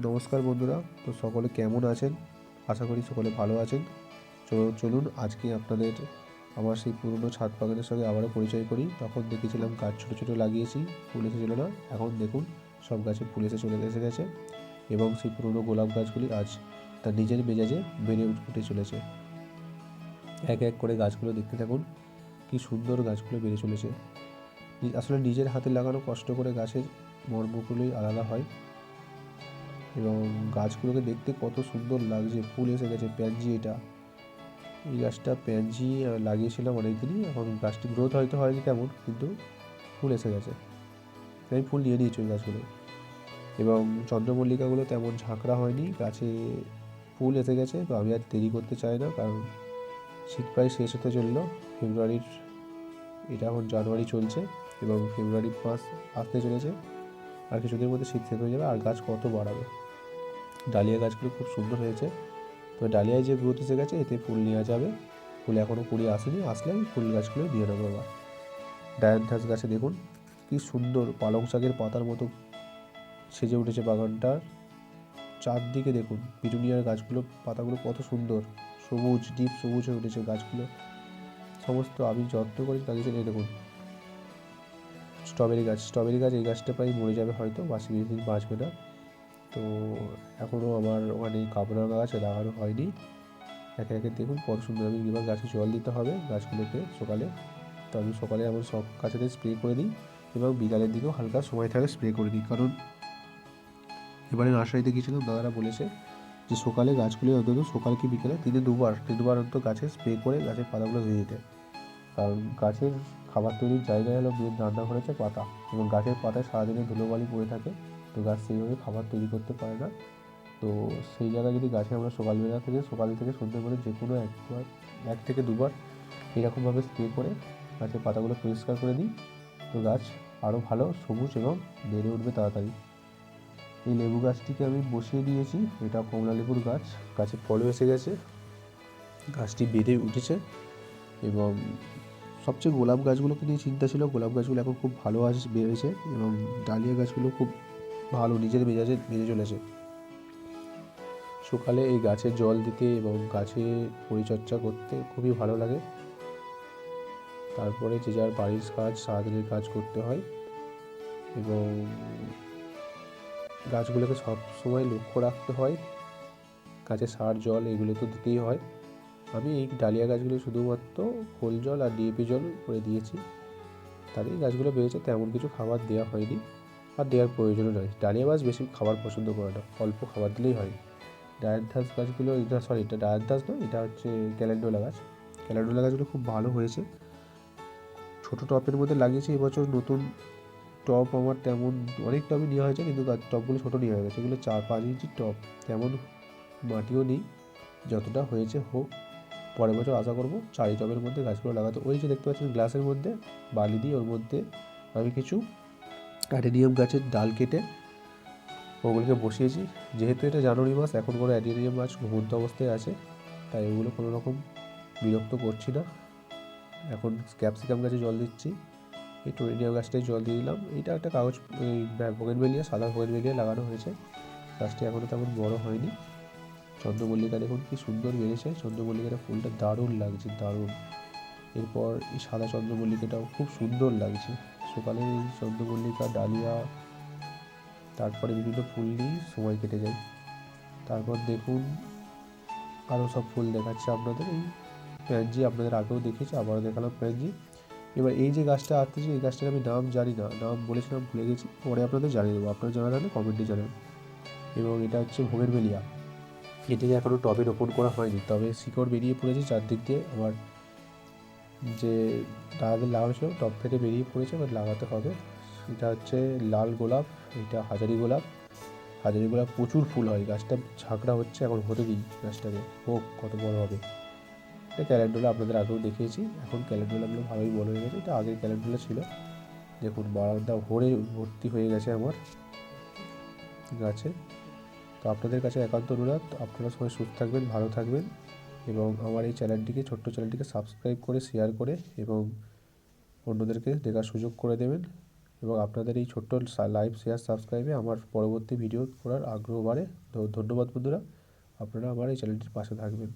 নমস্কার বন্ধুরা, তো সকলে কেমন আছেন? আশা করি সকলে ভালো আছেন। চলুন আজকে আপনাদের আমার সেই পুরনো ছাদ বাগানের সঙ্গে আবারও পরিচয় করি। তখন দেখেছিলাম গাছ ছোটো ছোটো লাগিয়েছি, ফুল এসেছিল না? এখন দেখুন, সব গাছে ফুল এসে চলে এসে গেছে এবং সেই পুরনো গোলাপ গাছগুলি আজ তার নিজের মেজাজে বেড়ে উঠে চলেছে। এক এক করে গাছগুলো দেখতে থাকুন, কি সুন্দর গাছগুলো বেড়ে চলেছে। আসলে নিজের হাতে লাগানো কষ্ট করে গাছের মর্মগুলোই আলাদা হয়। এবং গাছগুলোকে দেখতে কত সুন্দর লাগছে। ফুল এসে গেছে প্যানজি এটা। এই গাছটা প্যানজি আহ, লাগিয়েছিলাম অনেকদিনই এখন গাছটি গ্রোথ হয়তো হয়নি তেমন কিন্তু ফুল এসে গেছে। আমি ফুল নিয়ে নিয়েছি ওই গাছগুলো। এবং চন্দ্রমল্লিকাগুলো তেমন ঝাঁকড়া হয়নি গাছে ফুল এসে গেছে তো আমি আর দেরি করতে চাই না কারণ শীত প্রায় শেষ হতে চলল। ফেব্রুয়ারির এটা এখন জানুয়ারি চলছে এবং ফেব্রুয়ারি মাস আসতে চলেছে। আর কিছুদিনের মধ্যে শীত শেষ হয়ে যাবে, আর গাছ কত বাড়াবে? ডালিয়া গাছগুলো খুব সুন্দর হয়েছে। তো ডালিয়ায় যে গ্রোথ এসে গেছে, এতে ফুল নেওয়া যাবে। ফুল এখনও কুড়ি আসেনি, আসলে আমি ফুল গাছগুলো দিয়ে নেব আবার ডায়ান্থাস গাছে দেখুন, কি সুন্দর পালং শাকের পাতার মতো সেজে উঠেছে বাগানটার চারদিকে দেখুন, পিটুনিয়ার গাছগুলো, পাতাগুলো কত সুন্দর। সবুজ, ডিপ সবুজ হয়ে উঠেছে গাছগুলো। সমস্ত আমি যত্ন করে লাগিয়েছেন এই দেখুন স্ট্রবেরি গাছ স্ট্রবেরি গাছ এই গাছটা প্রায় মরে যাবে হয়তো বাসি বেশি দিন বাঁচবে না। তো এখনও আমার ওখানে কাবরা গাছ লাগানো হয়নি। একে একে দেখুন, কত সুন্দর আমি এবার গাছে জল দিতে হবে গাছগুলোকে সকালে। তো আমি সকালে আমার সব গাছেতে স্প্রে করে দিই এবং বিকালের দিকেও হালকা সময় থাকে স্প্রে করে দিই। কারণ এবারে নার্সারিতে গিয়েছিলাম, দাদারা বলেছে যে সকালে গাছগুলি অন্তত সকাল কি বিকেলে দিনে দুবার তিনবার অন্তত গাছে স্প্রে করে গাছের পাতাগুলো ধুয়ে দিতে। কারণ গাছের খাবার তৈরির জায়গায় হলো মেন রান্নাঘর হচ্ছে পাতা এবং গাছের পাতায় সারাদিনে ধুলোবালি পড়ে থাকে, তো গাছ সেইভাবে খাবার তৈরি করতে পারে না। তো সেই জায়গায় যদি গাছে আমরা সকালবেলা থেকে, সকাল থেকে সন্ধ্যে করে যে কোনো একবার এক থেকে দুবার এরকমভাবে স্প্রে করে গাছের পাতাগুলো পরিষ্কার করে দিই, তো গাছ আরও ভালো, সবুজ এবং বেড়ে উঠবে তাড়াতাড়ি। এই লেবু গাছটিকে আমি বসিয়ে দিয়েছি। এটা কমলা লেবুর গাছ, গাছে ফলও এসে গেছে। গাছটি বেড়ে উঠেছে এবং সবচেয়ে গোলাপ গাছগুলোকে নিয়ে চিন্তা ছিল। গোলাপ গাছগুলো এখন খুব ভালো আস বেড়েছে এবং ডালিয়া গাছগুলো খুব ভালো, নিজের মেজাজে বেড়ে চলেছে। সকালে এই গাছে জল দিতে এবং গাছে পরিচর্যা করতে খুবই ভালো লাগে। তারপরে যে যার বাড়ির কাজ, সারাদিনের কাজ করতে হয় এবং গাছগুলোকে সব সময় লক্ষ্য রাখতে হয়। গাছে সার, জল এগুলো তো দিতেই হয়। আমি এই ডালিয়া গাছগুলো শুধুমাত্র খোল জল আর ডিএপি জল করে দিয়েছি। তাতেই গাছগুলো বেড়েছে, তেমন কিছু খাবার দেওয়া হয়নি আর দেওয়ার প্রয়োজনও নয়। ডালিয়া গাছ বেশি খাবার পছন্দ করে না, অল্প খাবার দিলেই হয়। ডায়ান্থাস গাছগুলো, এটা সরি এটা ডায়ান্থাস নয়, এটা হচ্ছে ক্যালেন্ডোলা গাছ। ক্যালেন্ডোলা গাছগুলো খুব ভালো হয়েছে। ছোটো টপের মধ্যে লাগিয়েছি, এবছর নতুন টপ আমার তেমন অনেক টপই নেওয়া হয়েছে, কিন্তু গাছ টপগুলো ছোটো নেওয়া হয়ে গেছে। এগুলো চার পাঁচ ইঞ্চি টপ, তেমন মাটিও নেই, যতটা হয়েছে হোক। পরের বছর আশা করব চারি টবের মধ্যে গাছগুলো লাগাতে। ওই যে দেখতে পাচ্ছেন গ্লাসের মধ্যে বালি দিয়ে ওর মধ্যে আমি কিছু অ্যাডেনিয়াম গাছের ডাল কেটে ওগুলোকে বসিয়েছি। যেহেতু এটা জানুয়ারি মাস, এখন কোনো অ্যাডেনিয়াম গাছ ঘুমন্ত অবস্থায় আছে, তাই ওগুলো কোনো রকম বিরক্ত করছি না। এখন ক্যাপসিকাম গাছে জল দিচ্ছি। এই টোরেনিয়াম গাছটায় জল দিয়ে দিলাম। এইটা একটা কাগজ, এই বেলিয়া সাদা বেলিয়া লাগানো হয়েছে। গাছটি এখনও তেমন বড় হয়নি। চন্দ্রমল্লিকা দেখুন, কি সুন্দর বেড়েছে চন্দ্রমল্লিকাটা ফুলটা দারুণ লাগছে, দারুণ। এরপর এই সাদা চন্দ্রমল্লিকাটাও খুব সুন্দর লাগছে। সকালে এই চন্দ্রমল্লিকা ডালিয়া, তারপরে বিভিন্ন ফুল নিয়ে সময় কেটে যায়। তারপর দেখুন, আরও সব ফুল দেখাচ্ছে আপনাদের। এই প্যানজি আপনাদের আগেও দেখেছি, আবারও দেখালাম প্যানজি। এবার এই যে গাছটা আসতেছে এই গাছটার আমি নাম জানি না। নাম বলেছিলাম, ভুলে গেছি। পরে আপনাদের জানিয়ে দেবো। আপনারা জানা থাকলে কমেন্টে জানান। এবং এটা হচ্ছে ভোগের বেলিয়া এটিকে এখনও টবে রোপণ করা হয়নি, তবে শিকড় বেরিয়ে পড়েছে চারদিক দিয়ে। আমার যে লাগানো ছিল, টব ফেটে বেরিয়ে পড়েছে, এবার লাগাতে হবে। এটা হচ্ছে লাল গোলাপ, এটা হাজারি গোলাপ। হাজারি গোলাপ প্রচুর ফুল হয়, গাছটা ঝাঁকড়া হচ্ছে, এখন হতে দিই গাছটাকে। হোক, কত বড় হবে। এটা ক্যালেন্ডুলা আপনাদের আগেও দেখিয়েছি। এখন ক্যালেন্ডুলাগুলো ভালোই বড় হয়ে গেছে। এটা আগের ক্যালেন্ডুলা ছিল। দেখুন বারান্দা ভরে ভর্তি হয়ে গেছে আমার গাছে। তো আপনাদের কাছে একান্ত অনুরোধ, আপনারা সবাই সুস্থ থাকবেন, ভালো থাকবেন এবং আমার এই চ্যানেলটিকে, ছোট্ট চ্যানেলটিকে সাবস্ক্রাইব করে, শেয়ার করে এবং অন্যদেরকে দেখার সুযোগ করে দেবেন এবং আপনাদের এই ছোট্ট লাইভ শেয়ার সাবস্ক্রাইবে আমার পরবর্তী ভিডিও করার আগ্রহ বাড়ে। ধন্যবাদ বন্ধুরা, আপনারা আমার এই চ্যানেলটির পাশে থাকবেন।